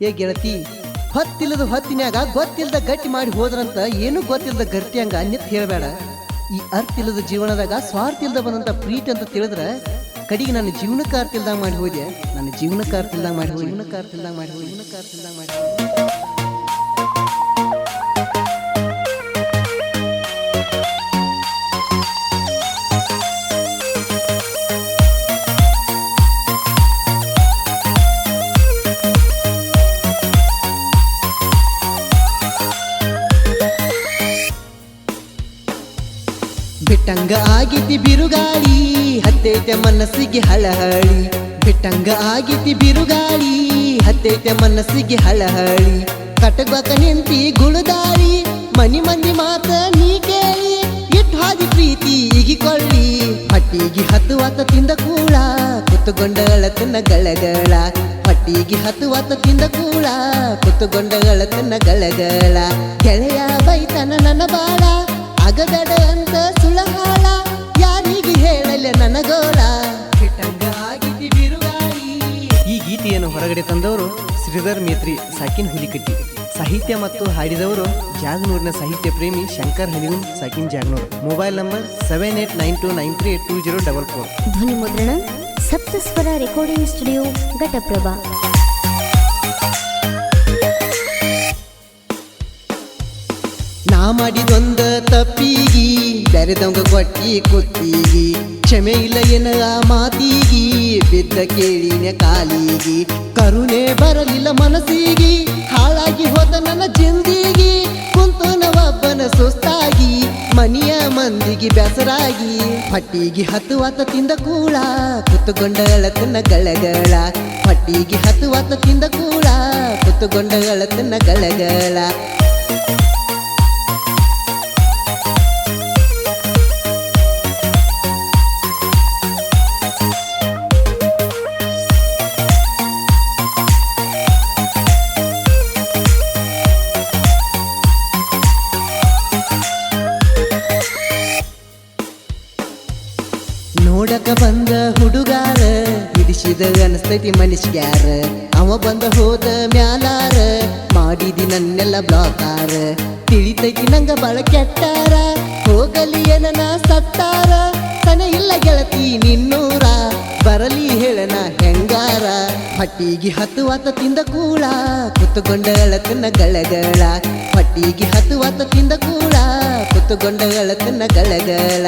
ಏ ಗೆಳತಿ, ಹೊತ್ತಿಲ್ಲದ ಹೊತ್ತಿನ್ಯಾಗ ಗೊತ್ತಿಲ್ಲದ ಗಟ್ಟಿ ಮಾಡಿ ಹೋದ್ರಂತ ಏನು ಗೊತ್ತಿಲ್ಲದ ಗರ್ತಿ ಹಂಗ ಅನ್ಯತ್ ಹೇಳಬೇಡ. ಈ ಅರ್ಥ ಇಲ್ಲದ ಜೀವನದಾಗ ಸ್ವಾರ್ಥ ಇಲ್ಲದ ಬಂದಂತ ಪ್ರೀತಿ ಅಂತ ತಿಳಿದ್ರ ಕಡೆಗೆ ನನ್ನ ಜೀವನಕ್ಕೆ ಅರ್ಥ ಮಾಡಿ ಹೋದೆ ನನ್ನ ಜೀವನಕ್ಕೆ ಅರ್ಥ ಮಾಡಿ ಜೀವನಕ್ಕೆ ಅರ್ಥ ಇಲ್ದಂಗ ಮಾಡಿ ಜೀವನಕ್ಕೆ ಅರ್ಥ ಇಲ್ದಂಗ ಮಾಡಿ ಬಿಟ್ಟಂಗ ಆಗಿದ್ದಿ ಬಿರುಗಾಳಿ, ಹತ್ತೈತೆ ಮನಸ್ಸಿಗೆ ಹಳಹಳಿ. ಬಿಟ್ಟಂಗ ಆಗಿದ್ದಿ ಬಿರುಗಾಳಿ, ಹತ್ತೈತೆ ಮನಸ್ಸಿಗೆ ಹಳಹಳಿ. ಕಟಗಕ ನಿಂತಿ ಗುಳುದಾಳಿ, ಮನಿ ಮಂದಿ ಮಾತ ನೀ ಕೇಳಿ. ಇಟ್ಟು ಹಾದಿ ಪ್ರೀತಿ ಈಗಿಕೊಳ್ಳಿ ಹಟ್ಟಿಗೆ ಹತ್ತುವಾತ ತಿಂದ ಕೂಳ ಕುತ್ತುಗೊಂಡಗಳ ತನ್ನ ಗಳಗಳ. ಹಟ್ಟಿಗೆ ಹತ್ತುವಾತ ತಿಂದ ಕೂಳ ಕುತ್ತುಗೊಂಡಗಳ ತನ್ನ ಗಳಗಳ. ಗೆಳೆಯ ಬೈತನ ನನ್ನ ಬಾಳ ಅಗದಡ ಅಂತ ಸುಳಹಾಳ ಯಾರಿಗೆ ಹೇಳಲೆ ನನಗೋಳ? ಈ ಗೀತೆಯನ್ನು ಹೊರಗಡೆ ತಂದವರು ಶ್ರೀಧರ್ ಮೇತ್ರಿ ಸಾಕಿನ್ ಹುಲಿಕಟ್ಟಿ. ಸಾಹಿತ್ಯ ಮತ್ತು ಹಾಡಿದವರು ಜಾಗನೂರಿನ ಸಾಹಿತ್ಯ ಪ್ರೇಮಿ ಶಂಕರ್ ಹನಿಗುನ್ ಸಾಕಿನ್ Jaganur. Mobile number seven eight nine two nine three two zero double four. ಧ್ವನಿ ಮುದ್ರಣ ಸಪ್ತಸ್ವರ ರೆಕಾರ್ಡಿಂಗ್ ಸ್ಟುಡಿಯೋ ಘಟಪ್ರಭಾ. ಮಾಡಿದೊಂದ ತಪ್ಪಿಗಿ ಬೆರೆದವಂಗ ಕೊಟ್ಟಿ ಕೊತ್ತಿಗಿ. ಕ್ಷಮೆ ಇಲ್ಲ ಏನ ಮಾತೀಗಿ, ಬಿದ್ದ ಕೇಳಿನ ಕಾಲಿಗಿ. ಕರುಣೆ ಬರಲಿಲ್ಲ ಮನಸ್ಸಿಗಿ, ಹಾಳಾಗಿ ಹೋದ ನನ್ನ ಜಿಂದಿಗಿ. ಕುಂತು ನವಬ್ಬನ ಸುಸ್ತಾಗಿ, ಮನಿಯ ಮಂದಿಗೆ ಬೆಸರಾಗಿ ಪಟ್ಟಿಗೆ ಹತ್ತುವಾತ ತಿಂದ ಕೂಳ ಕುತ್ತುಗೊಂಡಗಳ ತನ್ನ ಗಳಗಳ. ಹಟ್ಟಿಗೆ ಹತ್ತುವಾತ ತಿಂದ ಕೂಳ ಕುತ್ತುಗೊಂಡಗಳ ತನ್ನ ಗಳಗಳ. ಬಂದ ಹುಡುಗಾರ, ಹಿಡಿಸಿದ ಅನಸ್ತೈತಿ ಮನುಷ್ಯಾರ ಅವ ಬಂದ ಹೋದ ಮ್ಯಾಲಾರ, ಮಾಡಿದಿ ನನ್ನೆಲ್ಲ ಬ್ಲಾಕಾರ ತಿಳಿತೈತಿ ನಂಗ ಬಾಳ ಕೆಟ್ಟಾರ, ಹೋಗಲಿ ಏನನ ಸತ್ತಾರ. ತನ ಇಲ್ಲ ಗೆಳತಿ ನಿನ್ನೂರ, ಬರಲಿ ಹೇಳನ ಹೆಂಗಾರ. ಹಟ್ಟಿಗೆ ಹತ್ತುವಾತ ತಿಂದ ಕೂಳ ಕುತ್ತುಕೊಂಡ ಎಳತನ ಗಳಗಳ. ಹಟ್ಟಿಗೆ ಹತ್ತುವಾತ ತಿಂದ ಕೂಳ ಕುತ್ತುಕೊಂಡ ಎಳತನ ಗಳಗಳ.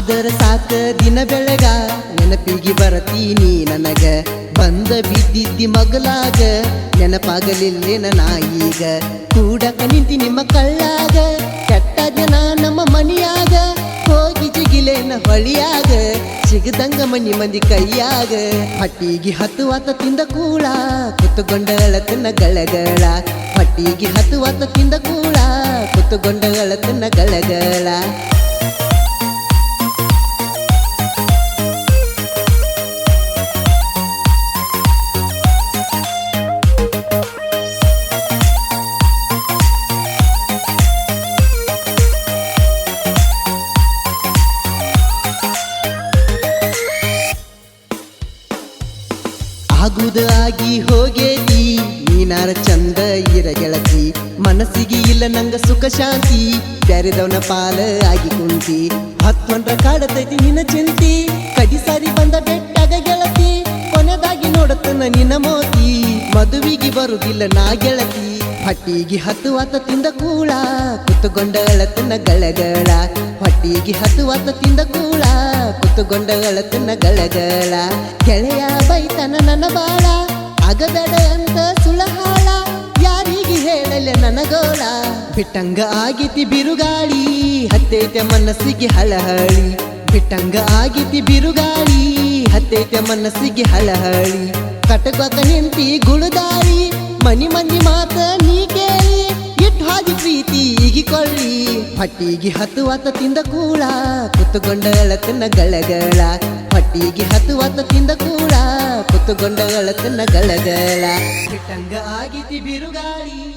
ಆದರ ಸಾಕ ದಿನ ಬೆಳಗ, ನೆನಪಿಗೆ ಬರತೀನಿ ನನಗ. ಬಂದ ಬಿದ್ದಿದ್ದಿ ಮಗಲಾಗ ನೆನಪಾಗಲಿಲ್ಲ ನಾಯಿಗ ಕೂಡಕ ನಿಂತಿ ನಿಮ್ಮ ಕಳ್ಳಾಗ, ಕೆಟ್ಟ ಜನ ನಮ್ಮ ಮನಿಯಾಗ. ಹೋಗಿ ಜಿಗಿಲೇನ ಹೊಳಿಯಾಗ, ಸಿಗದಂಗ ಮನಿ ಮಂದಿ ಕೈಯಾಗ. ಹಟ್ಟಿಗೆ ಹತ್ತುವಾತ ತಿಂದ ಕೂಳ ಕುತ್ತುಗೊಂಡಗಳ ತನ್ನ ಗಳಗಳ. ಹಟ್ಟಿಗೆ ಹತ್ತುವಾತ ತಿಂದ ಕೂಳ ಕುತ್ತುಗೊಂಡಗಳ ತನ್ನ ಗಳಗಳ. ಆಗಿ ಹೋಗೇತಿ, ನೀನಾರ ಚಂದ ಇರ ಗೆಳತಿ. ಮನಸ್ಸಿಗೆ ಇಲ್ಲ ನಂಗ ಸುಖ ಶಾಂತಿ, ಬ್ಯಾರೆದವನ ಪಾಲ ಆಗಿ ಕುಂತಿ. ಹತ್ತೊಂದ್ರ ಕಾಡತೈತಿ ನಿನ್ನ ಚಿಂತಿ, ಕಡಿ ಸಾರಿ ಬಂದ ಬೆಟ್ಟಾಗ ಗೆಳತಿ. ಕೊನೆದಾಗಿ ನೋಡತನ ನಿನ್ನ ಮೋತಿ, ಮದುವಿಗೆ ಬರುದಿಲ್ಲ ನಾ ಗೆಳತಿ. ಹಟ್ಟಿಗೆ ಹತ್ತುವಾತ ತಿಂದ ಕೂಳ ಕುತ್ತುಕೊಂಡ ಅಳತನ ಗಳಗಳ. ಹೊಟ್ಟಿಗೆ ಆತ ತಿಂದ ಕೂಳ ಕುತ್ತುಗೊಂಡಗಳ ತನ್ನ ಗಳಗಳ. ಗೆಳೆಯ ಬೈತನ ನನ್ನ ಬಾಳ. ಅಗದಡ ಅಂತ ಸುಳಹಾಳ ಯಾರಿಗೆ ಹೇಳಲೆ ನನಗೋಳ. ಬಿಟ್ಟಂಗ ಆಗಿತಿ ಬಿರುಗಾಳಿ, ಹತ್ತೈತೆ ಮನಸ್ಸಿಗೆ ಹಳಹಳಿ. ಬಿಟ್ಟಂಗ ಆಗಿತಿ ಬಿರುಗಾಳಿ, ಹತ್ತೈತೆ ಮನಸ್ಸಿಗೆ ಹಳಹಳಿ. ಕಟಗೊತ ನಿಂತಿ ಗುಳುದಾಳಿ, ಮನಿ ಮಂದಿ ಮಾತ ನೀ ಕೇಳಿ. ಹಾದಿ ಪ್ರೀತಿ ಈಗಿಕೊಳ್ಳಿ ಹೊಟ್ಟಿಗೆ ಹತ್ತುವಾತ ತಿಂದ ಕೂಡ ಕುತ್ತುಕೊಂಡ ಅಳತನ ಗಳಗಳ. ಪಟ್ಟಿಗೆ ಹತ್ತು ಹತ್ತುವಾತ ತಿಂದ ಕೂಡ ಕುತ್ತುಕೊಂಡ ಅಳತನ ಗಳಗಳ. ಬಿಟ್ಟಂಗ ಆಗಿತಿ ಬಿರುಗಾಳಿ